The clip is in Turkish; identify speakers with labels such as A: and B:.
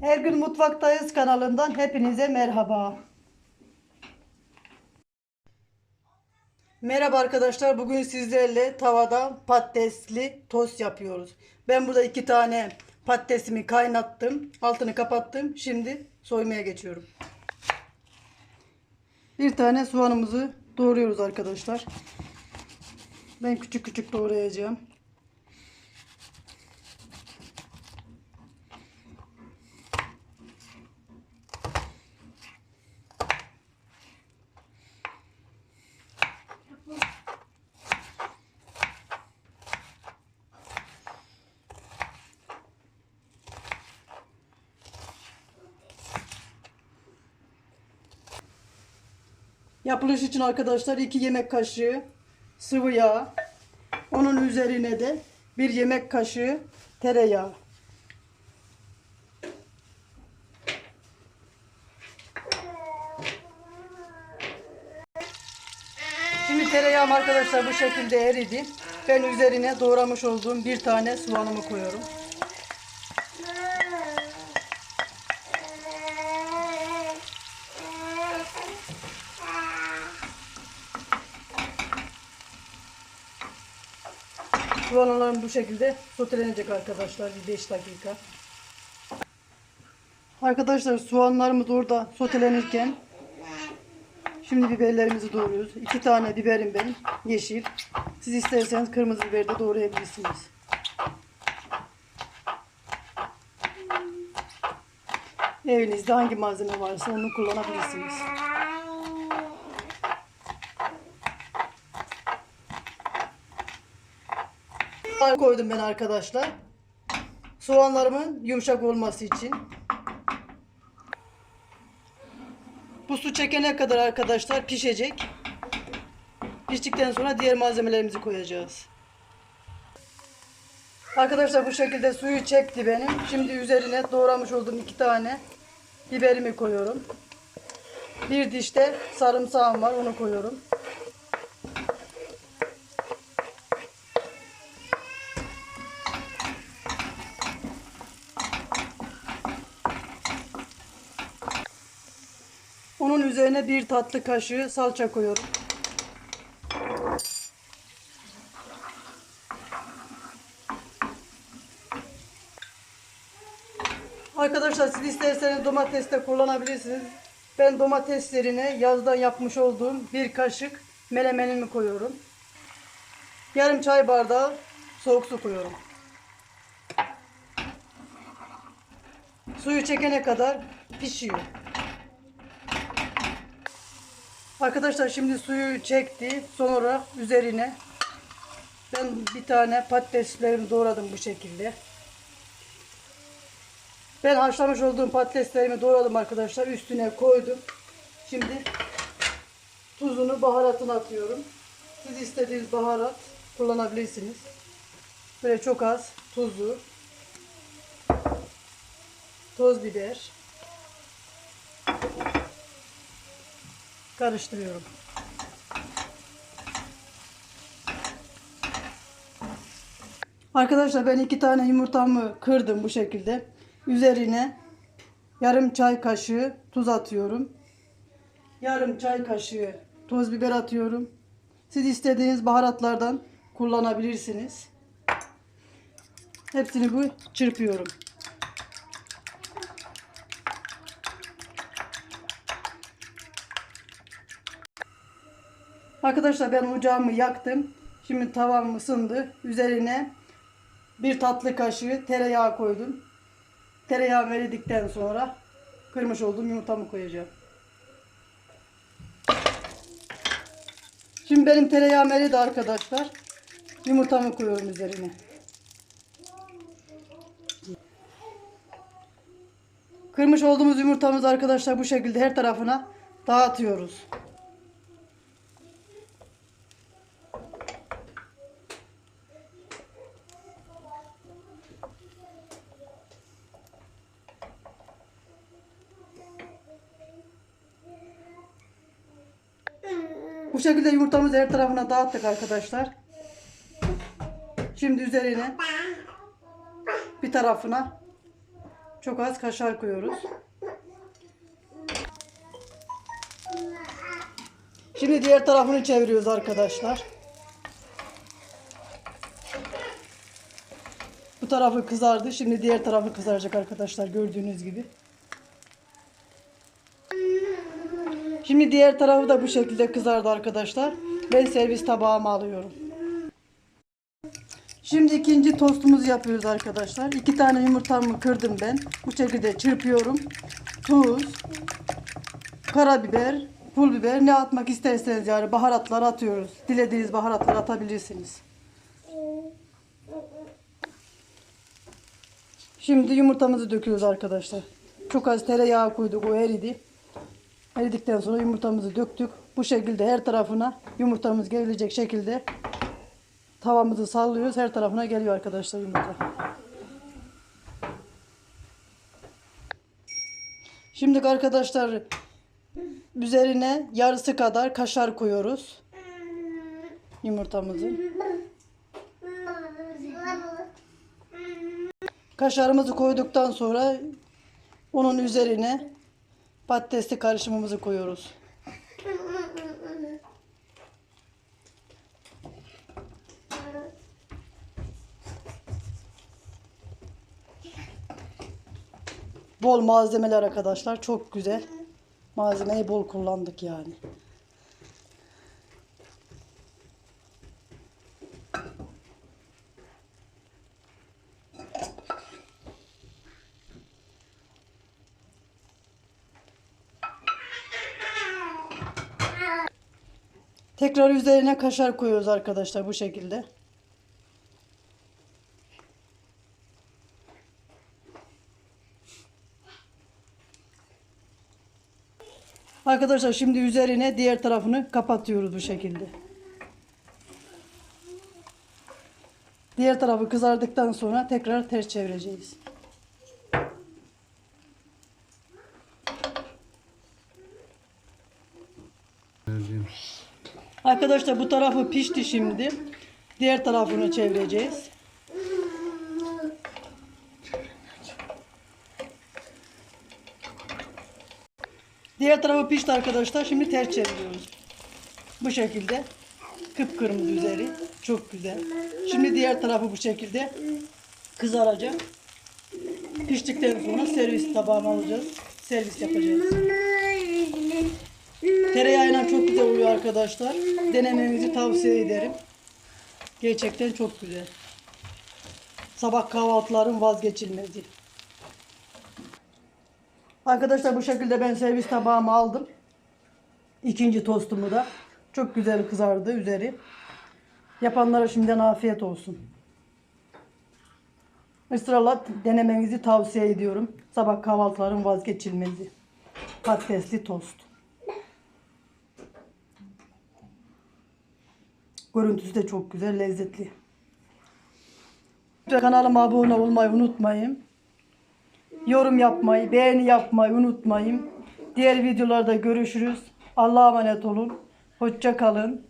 A: Her gün mutfaktayız kanalından hepinize merhaba. Merhaba arkadaşlar. Bugün sizlerle tavada patatesli tost yapıyoruz. Ben burada iki tane patatesimi kaynattım. Altını kapattım. Şimdi soymaya geçiyorum. Bir tane soğanımızı doğruyoruz arkadaşlar. Ben küçük küçük doğrayacağım. Yapılış için arkadaşlar 2 yemek kaşığı sıvı yağ. Onun üzerine de 1 yemek kaşığı tereyağı. Şimdi tereyağım arkadaşlar bu şekilde eridi. Ben üzerine doğramış olduğum bir tane soğanımı koyuyorum. Soğanlarım bu şekilde sotelenecek arkadaşlar bir 5 dakika. Arkadaşlar soğanlarımız orada sotelenirken şimdi biberlerimizi doğruyoruz. 2 tane biberim benim yeşil. Siz isterseniz kırmızı biber de doğrayabilirsiniz. Evinizde hangi malzeme varsa onu kullanabilirsiniz. Koydum ben arkadaşlar. Soğanlarımın yumuşak olması için. Bu su çekene kadar arkadaşlar pişecek. Piştikten sonra diğer malzemelerimizi koyacağız. Arkadaşlar bu şekilde suyu çekti benim. Şimdi üzerine doğramış olduğum iki tane biberimi koyuyorum. Bir dişte sarımsağım var onu koyuyorum. Onun üzerine bir tatlı kaşığı salça koyuyorum. Arkadaşlar siz isterseniz domates de kullanabilirsiniz. Ben domateslerine yazdan yapmış olduğum bir kaşık melemenimi koyuyorum. Yarım çay bardağı soğuk su koyuyorum. Suyu çekene kadar pişiyor. Arkadaşlar şimdi suyu çekti. Sonra üzerine ben bir tane patateslerimi doğradım bu şekilde. Ben haşlamış olduğum patateslerimi doğradım arkadaşlar. Üstüne koydum. Şimdi tuzunu, baharatını atıyorum. Siz istediğiniz baharat kullanabilirsiniz. Böyle çok az tuzu, toz biber, karıştırıyorum. Arkadaşlar ben iki tane yumurtamı kırdım bu şekilde. Üzerine yarım çay kaşığı tuz atıyorum. Yarım çay kaşığı toz biber atıyorum. Siz istediğiniz baharatlardan kullanabilirsiniz. Hepsini bu çırpıyorum. Arkadaşlar ben ocağımı yaktım. Şimdi tavam ısındı. Üzerine bir tatlı kaşığı tereyağı koydum. Tereyağı eridikten sonra kırmış olduğum yumurtamı koyacağım. Şimdi benim tereyağım eridi arkadaşlar. Yumurtamı koyuyorum üzerine. Kırmış olduğumuz yumurtamızı arkadaşlar bu şekilde her tarafına dağıtıyoruz. Bu şekilde yumurtamızı her tarafına dağıttık arkadaşlar. Şimdi üzerine bir tarafına Çok az kaşar koyuyoruz. Şimdi diğer tarafını çeviriyoruz arkadaşlar. Bu tarafı kızardı. Şimdi diğer tarafı kızaracak arkadaşlar gördüğünüz gibi. Şimdi diğer tarafı da bu şekilde kızardı arkadaşlar. Ben servis tabağıma alıyorum. Şimdi ikinci tostumuzu yapıyoruz arkadaşlar. İki tane yumurtamı kırdım ben. Bu şekilde çırpıyorum. Tuz, karabiber, pul biber ne atmak isterseniz yani baharatlar atıyoruz. Dilediğiniz baharatlar atabilirsiniz. Şimdi yumurtamızı döküyoruz arkadaşlar. Çok az tereyağı koyduk o eridi. Eridikten sonra yumurtamızı döktük. Bu şekilde her tarafına yumurtamız gelecek şekilde tavamızı sallıyoruz. Her tarafına geliyor arkadaşlar yumurta. Şimdi arkadaşlar üzerine yarısı kadar kaşar koyuyoruz. Yumurtamızın. Kaşarımızı koyduktan sonra onun üzerine patatesli karışımımızı koyuyoruz. Bol malzemeler arkadaşlar. Çok güzel. Malzemeyi bol kullandık yani. Tekrar üzerine kaşar koyuyoruz arkadaşlar bu şekilde. Arkadaşlar şimdi üzerine diğer tarafını kapatıyoruz bu şekilde. Diğer tarafı kızardıktan sonra tekrar ters çevireceğiz. Arkadaşlar bu tarafı pişti şimdi. Diğer tarafını çevireceğiz. Diğer tarafı pişti arkadaşlar. Şimdi ters çeviriyoruz. Bu şekilde. Kıpkırmızı üzeri. Çok güzel. Şimdi diğer tarafı bu şekilde kızaracak. Piştikten sonra servis tabağına alacağız. Servis yapacağız. Tereyağıyla çok güzel arkadaşlar. Denemenizi tavsiye ederim. Gerçekten çok güzel. Sabah kahvaltıların vazgeçilmezi. Arkadaşlar bu şekilde ben servis tabağımı aldım. İkinci tostumu da. Çok güzel kızardı üzeri. Yapanlara şimdiden afiyet olsun. Israrla denemenizi tavsiye ediyorum. Sabah kahvaltıların vazgeçilmezi. Patatesli tost. Görüntüsü de çok güzel, lezzetli. Kanalıma abone olmayı unutmayın. Yorum yapmayı, beğeni yapmayı unutmayın. Diğer videolarda görüşürüz. Allah'a emanet olun. Hoşça kalın.